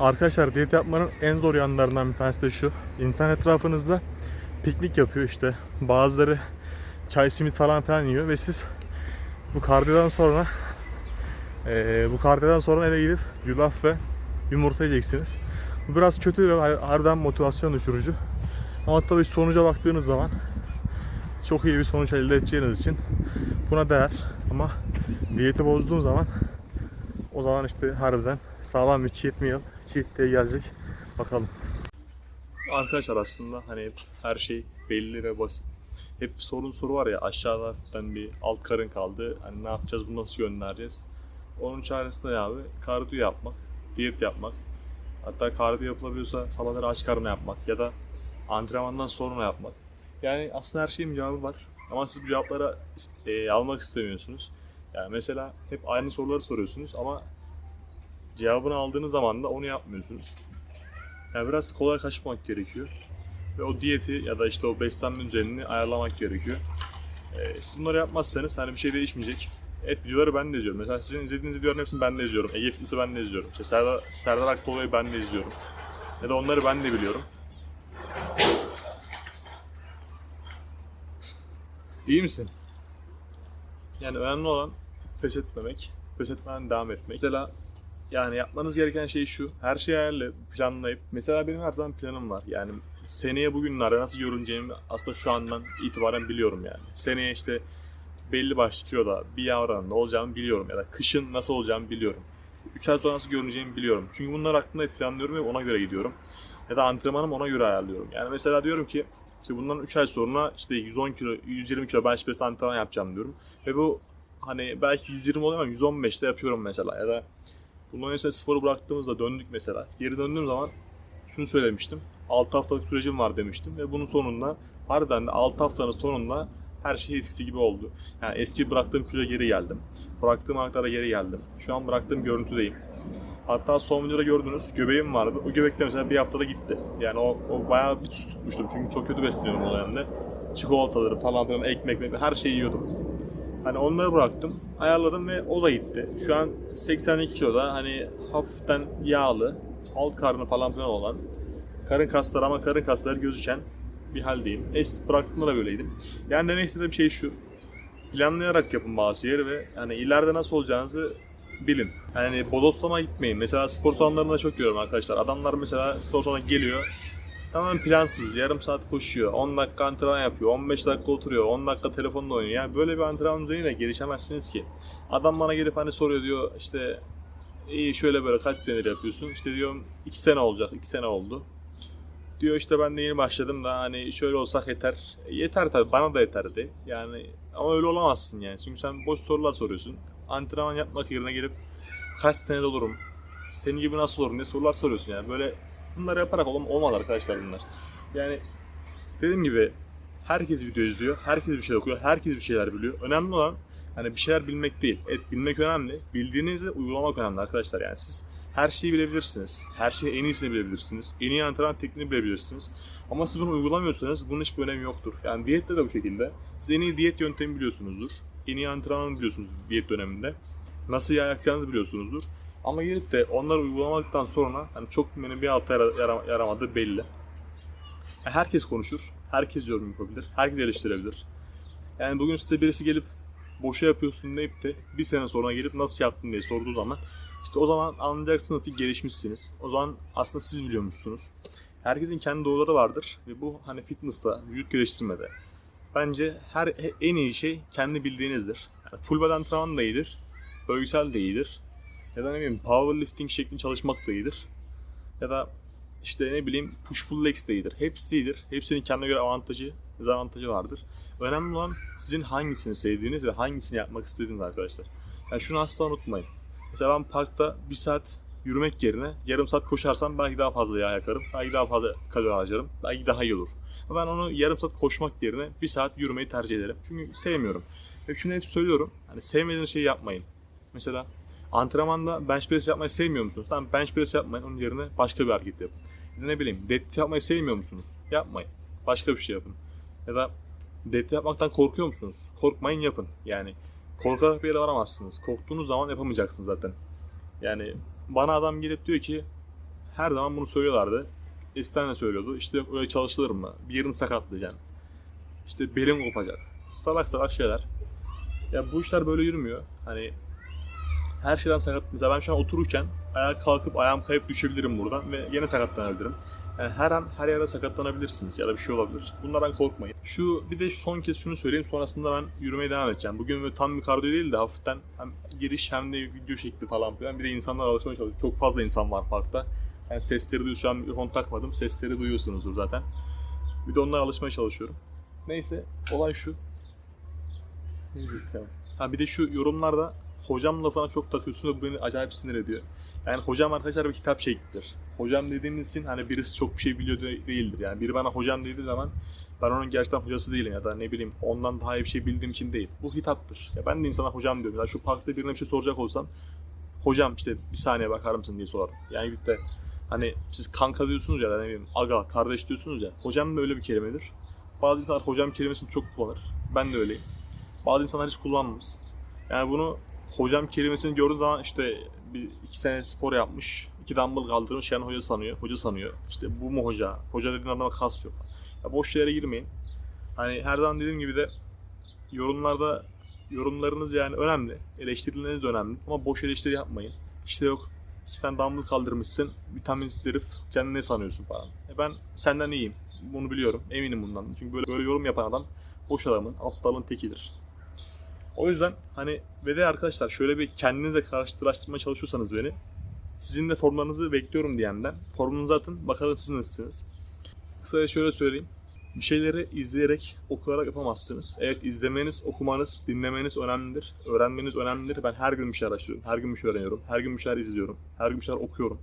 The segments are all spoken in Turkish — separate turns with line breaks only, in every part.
Arkadaşlar diyet yapmanın en zor yanlarından bir tanesi de şu. İnsan etrafınızda piknik yapıyor işte. Bazıları çay simit falan filan yiyor ve siz bu kardiyodan sonra eee, bu kardiyodan sonra eve gidip yulaf ve yumurta yiyeceksiniz. Bu biraz kötü ve har- harbiden motivasyon düşürücü. Ama tabii sonuca baktığınız zaman çok iyi bir sonuç elde edeceğiniz için buna değer. Ama diyeti bozduğum zaman o zaman işte harbiden sağlam bir cheat meal, cheat day gelecek. Bakalım. Arkadaşlar aslında hani her şey belli ve basit. Hep sorun soru var ya aşağıda hafiften bir alt karın kaldı. Hani ne yapacağız bunu nasıl göndereceğiz? Onun çaresi ne abi? Kardiyo yapmak, diyet yapmak. Hatta kardiyo yapılabiliyorsa sabahları aç karnına yapmak ya da antrenmandan sonra yapmak. Yani aslında her şeyin cevabı var. Ama siz bu cevapları e, almak istemiyorsunuz. Yani mesela hep aynı soruları soruyorsunuz ama cevabını aldığınız zaman da onu yapmıyorsunuz. Yani biraz kolay kaçmak gerekiyor. Ve o diyeti ya da işte o beslenme düzenini ayarlamak gerekiyor. Ee, siz bunları yapmazsanız hani bir şey değişmeyecek. Et videoları ben de izliyorum. Mesela sizin izlediğiniz videoların hepsini ben de izliyorum. Ege Fitness'ı ben de izliyorum. İşte Serdar, Serdar Akbolu'yu ben de izliyorum. Ya da onları ben de biliyorum. İyi misin? Yani önemli olan pes etmemek, pes etmeden devam etmek. Mesela yani yapmanız gereken şey şu. Her şeyi ayarlayıp, planlayıp. Mesela benim her zaman planım var. Yani seneye bugünlerde nasıl görüneceğimi aslında şu andan itibaren biliyorum yani. Seneye işte belli başlı kiloda bir yağ oranında olacağımı biliyorum. Ya da kışın nasıl olacağımı biliyorum. İşte 3 ay sonra nasıl görüneceğimi biliyorum. Çünkü bunlar hakkında planlıyorum ve ona göre gidiyorum. Ya da antrenmanımı ona göre ayarlıyorum. Yani mesela diyorum ki işte bundan 3 ay sonra işte 110 kilo, 120 kilo bench press antrenman yapacağım diyorum. Ve bu hani belki 120 oluyor ama 115'te yapıyorum mesela. Ya da Bundan önce sporu bıraktığımızda döndük mesela. Geri döndüğüm zaman şunu söylemiştim. 6 haftalık sürecim var demiştim ve bunun sonunda harbiden de 6 haftanın sonunda her şey eskisi gibi oldu. Yani eski bıraktığım kiloya geri geldim. Bıraktığım ayaklara geri geldim. Şu an bıraktığım görüntüdeyim. Hatta son videoda gördünüz göbeğim vardı. O göbek de mesela bir haftada gitti. Yani o, o bayağı bir tutmuştum çünkü çok kötü besleniyordum o dönemde. Çikolataları falan filan ekmek, ekmek her şeyi yiyordum. Hani onları bıraktım, ayarladım ve o da gitti. Şu an 82 kiloda hani hafiften yağlı, alt karnı falan filan olan, karın kasları ama karın kasları gözüken bir haldeyim. Es bıraktığımda da böyleydim. Yani demek istediğim şey şu. Planlayarak yapın bazı şeyleri ve yani ileride nasıl olacağınızı bilin. Yani bodoslama gitmeyin. Mesela spor salonlarında çok görüyorum arkadaşlar. Adamlar mesela spor salonuna geliyor. Tamamen plansız. Yarım saat koşuyor. 10 dakika antrenman yapıyor. 15 dakika oturuyor. 10 dakika telefonla oynuyor. Yani böyle bir antrenman düzeyiyle gelişemezsiniz ki. Adam bana gelip hani soruyor diyor işte iyi şöyle böyle kaç senedir yapıyorsun? İşte diyorum 2 sene olacak. 2 sene oldu. Diyor işte ben de yeni başladım da hani şöyle olsak yeter. E, yeter tabii bana da yeterdi. Yani ama öyle olamazsın yani. Çünkü sen boş sorular soruyorsun. Antrenman yapmak yerine gelip kaç senede olurum? Senin gibi nasıl olurum diye sorular soruyorsun yani. Böyle bunları yaparak ol- olmaz arkadaşlar bunlar. Yani dediğim gibi herkes video izliyor, herkes bir şey okuyor, herkes bir şeyler biliyor. Önemli olan hani bir şeyler bilmek değil. Evet bilmek önemli. Bildiğinizi uygulamak önemli arkadaşlar. Yani siz her şeyi bilebilirsiniz. Her şeyi en iyisini bilebilirsiniz. En iyi antrenman tekniğini bilebilirsiniz. Ama siz bunu uygulamıyorsanız bunun hiçbir önemi yoktur. Yani diyette de bu şekilde. Siz en iyi diyet yöntemi biliyorsunuzdur. En iyi antrenman biliyorsunuz diyet döneminde. Nasıl yağ yakacağınızı biliyorsunuzdur. Ama gelip de onları uygulamadıktan sonra hani çok beni bir alta yara- yara- yaramadığı belli. Yani herkes konuşur, herkes yorum yapabilir, herkes eleştirebilir. Yani bugün size birisi gelip boşa yapıyorsun deyip de bir sene sonra gelip nasıl yaptın diye sorduğu zaman işte o zaman anlayacaksınız ki gelişmişsiniz. O zaman aslında siz biliyormuşsunuz. Herkesin kendi doğruları vardır ve bu hani fitness'ta, vücut geliştirmede bence her en iyi şey kendi bildiğinizdir. Yani full body antrenman da iyidir, bölgesel de iyidir. Ya da ne bileyim powerlifting şeklinde çalışmak da iyidir. Ya da işte ne bileyim push pull legs de iyidir. Hepsi iyidir. Hepsinin kendine göre avantajı, dezavantajı vardır. Önemli olan sizin hangisini sevdiğiniz ve hangisini yapmak istediğiniz arkadaşlar. Yani şunu asla unutmayın. Mesela ben parkta bir saat yürümek yerine yarım saat koşarsam belki daha fazla yağ yakarım. Belki daha fazla kalori harcarım. Belki daha iyi olur. Ben onu yarım saat koşmak yerine bir saat yürümeyi tercih ederim. Çünkü sevmiyorum. Ve şunu hep söylüyorum. Hani sevmediğiniz şeyi yapmayın. Mesela antrenmanda bench press yapmayı sevmiyor musunuz? Tamam bench press yapmayın. Onun yerine başka bir hareket yapın. Ne bileyim deadlift yapmayı sevmiyor musunuz? Yapmayın. Başka bir şey yapın. Ya da deadlift yapmaktan korkuyor musunuz? Korkmayın yapın. Yani korkarak bir yere varamazsınız. Korktuğunuz zaman yapamayacaksınız zaten. Yani bana adam gelip diyor ki her zaman bunu söylüyorlardı. Eskiden de söylüyordu. İşte öyle çalışılır mı? Bir yerini sakatlayacaksın. İşte belin kopacak. Salak salak şeyler. Ya bu işler böyle yürümüyor. Hani her şeyden sakat. Mesela ben şu an otururken ayağa kalkıp ayağım kayıp düşebilirim buradan ve yine sakatlanabilirim. Yani her an her yere sakatlanabilirsiniz ya da bir şey olabilir. Bunlardan korkmayın. Şu bir de son kez şunu söyleyeyim sonrasında ben yürümeye devam edeceğim. Bugün böyle tam bir kardiyo değil de hafiften hem giriş hem de video şekli falan filan. Bir de insanlar alışmaya çalışıyor. Çok fazla insan var parkta. Yani sesleri duyuyorsunuz. Şu an mikrofon takmadım. Sesleri duyuyorsunuzdur zaten. Bir de onlara alışmaya çalışıyorum. Neyse olay şu. Ha bir de şu yorumlarda hocam lafına çok takıyorsun ve bu beni acayip sinir ediyor. Yani hocam arkadaşlar bir kitap şeklidir. Hocam dediğimiz için hani birisi çok bir şey biliyor de- değildir. Yani biri bana hocam dediği zaman ben onun gerçekten hocası değilim ya da ne bileyim ondan daha iyi bir şey bildiğim için değil. Bu hitaptır. Ya ben de insana hocam diyorum. Ya şu parkta birine bir şey soracak olsam hocam işte bir saniye bakar mısın diye sorarım. Yani gidip hani siz kanka diyorsunuz ya da ne bileyim aga, kardeş diyorsunuz ya. Hocam da öyle bir kelimedir. Bazı insanlar hocam kelimesini çok kullanır. Ben de öyleyim. Bazı insanlar hiç kullanmaz. Yani bunu hocam kelimesini gördüğün zaman işte bir iki sene spor yapmış, iki dumbbell kaldırmış yani hoca sanıyor, hoca sanıyor. İşte bu mu hoca? Hoca dediğin adama kas yok. Ya boş şeylere girmeyin. Hani her zaman dediğim gibi de yorumlarda yorumlarınız yani önemli. Eleştirileriniz de önemli. Ama boş eleştiri yapmayın. İşte yok iki tane dumbbell kaldırmışsın, vitaminsiz herif kendini ne sanıyorsun falan. E ben senden iyiyim. Bunu biliyorum. Eminim bundan. Çünkü böyle, böyle yorum yapan adam boş adamın, aptalın tekidir. O yüzden hani ve de arkadaşlar şöyle bir kendinizle karşılaştırmaya çalışıyorsanız beni sizin de formlarınızı bekliyorum diyenden formunuzu atın bakalım siz nasılsınız. Kısaca şöyle söyleyeyim. Bir şeyleri izleyerek, okuyarak yapamazsınız. Evet izlemeniz, okumanız, dinlemeniz önemlidir. Öğrenmeniz önemlidir. Ben her gün bir şey araştırıyorum. Her gün bir şey öğreniyorum. Her gün bir şeyler izliyorum. Her gün bir şeyler okuyorum.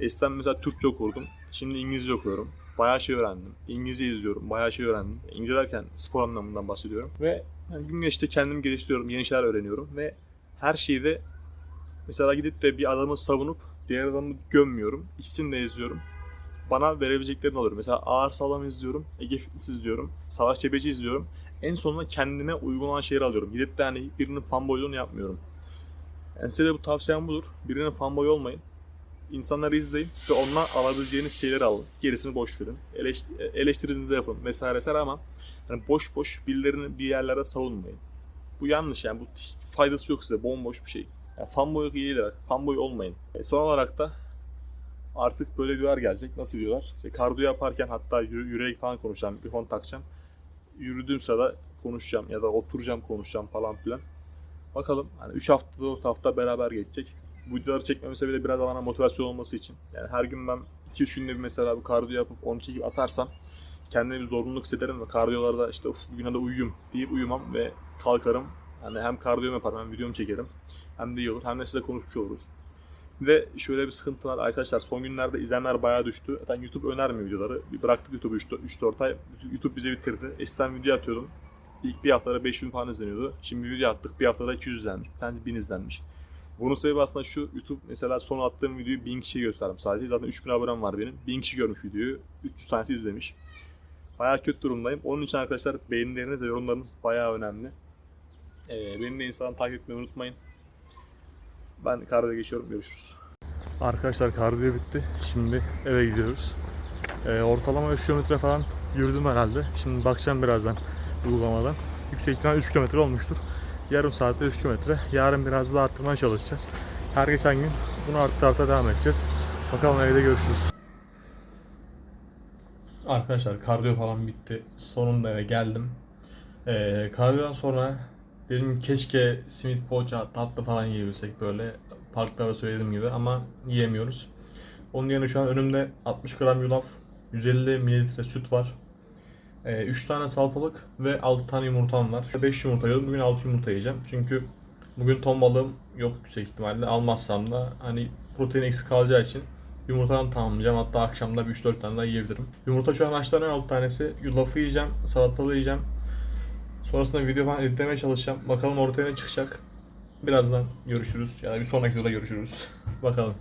Eskiden mesela Türkçe okurdum. Şimdi İngilizce okuyorum. Bayağı şey öğrendim. İngilizce izliyorum. Bayağı şey öğrendim. İngilizce derken spor anlamından bahsediyorum. Ve yani gün geçti kendimi geliştiriyorum. Yeni şeyler öğreniyorum. Ve her şeyi de mesela gidip de bir adamı savunup diğer adamı gömmüyorum. İkisini de izliyorum. Bana verebileceklerini alıyorum. Mesela Ağır Sağlam izliyorum. Ege Fitness izliyorum. Savaş Cebeci izliyorum. En sonunda kendime uygun olan şeyleri alıyorum. Gidip de hani birinin fanboyluğunu yapmıyorum. Yani size de bu tavsiyem budur. Birinin fanboy olmayın. İnsanları izleyin ve ondan alabileceğiniz şeyleri alın. Gerisini boş verin. Eleşti- eleştirinizi de yapın vesaire ama yani boş boş birilerini bir yerlere savunmayın. Bu yanlış yani bu faydası yok size bomboş bir şey. Yani fanboy iyi değil. Fanboy olmayın. E, son olarak da artık böyle videolar gelecek. Nasıl diyorlar? İşte kardiyo yaparken hatta yürü- yürüyerek falan konuşacağım. Mikrofon takacağım. Yürüdüğüm sırada konuşacağım ya da oturacağım konuşacağım falan filan. Bakalım hani 3 hafta 4 hafta beraber geçecek. Bu videoları çekmeme sebebi de biraz bana motivasyon olması için. Yani her gün ben 2-3 günde bir mesela bir kardiyo yapıp onu çekip atarsam kendime bir zorunluluk hissederim ve kardiyolarda işte of bugüne de uyuyayım deyip uyumam ve kalkarım. Yani hem kardiyomu yaparım hem videomu çekerim. Hem de iyi olur hem de size konuşmuş oluruz. De şöyle bir sıkıntı var arkadaşlar son günlerde izlenmeler bayağı düştü. Zaten YouTube önermiyor videoları. Bir bıraktık YouTube'u 3-4 ay. YouTube bize bitirdi. Eskiden video atıyordum. İlk bir haftada 5000 falan izleniyordu. Şimdi video attık bir haftada 200 izlenmiş. Bir tanesi 1000 izlenmiş. Bunun sebebi aslında şu YouTube mesela son attığım videoyu 1000 kişiye gösterdim sadece. Zaten 3000 abonem var benim. 1000 kişi görmüş videoyu. 300 tanesi izlemiş. Bayağı kötü durumdayım. Onun için arkadaşlar beğenileriniz ve yorumlarınız bayağı önemli. Ee, beni de Instagram takip etmeyi unutmayın. Ben kardiyo geçiyorum. Görüşürüz. Arkadaşlar kardiyo bitti. Şimdi eve gidiyoruz. Ee, ortalama 3 kilometre falan yürüdüm herhalde. Şimdi bakacağım birazdan uygulamadan. Yüksek ihtimal 3 kilometre olmuştur. Yarım saatte 3 kilometre. Yarın biraz daha arttırmaya çalışacağız. Her geçen gün bunu arttı arttı devam edeceğiz. Bakalım evde görüşürüz. Arkadaşlar kardiyo falan bitti. Sonunda eve geldim. Ee, kardiyodan sonra dedim keşke simit poğaça tatlı falan yiyebilsek böyle parklarda söylediğim gibi ama yiyemiyoruz. Onun yerine şu an önümde 60 gram yulaf, 150 mililitre süt var. 3 tane salatalık ve 6 tane yumurtam var. 5 yumurta yiyorum. Bugün 6 yumurta yiyeceğim. Çünkü bugün ton balığım yok yüksek ihtimalle. Almazsam da hani protein eksik kalacağı için yumurtadan tamamlayacağım. Hatta akşamda bir 3-4 tane daha yiyebilirim. Yumurta şu an haşlanıyor 6 tanesi. Yulafı yiyeceğim, salatalığı yiyeceğim. Sonrasında video falan editlemeye çalışacağım. Bakalım ortaya ne çıkacak. Birazdan görüşürüz. Ya da bir sonraki videoda görüşürüz. Bakalım.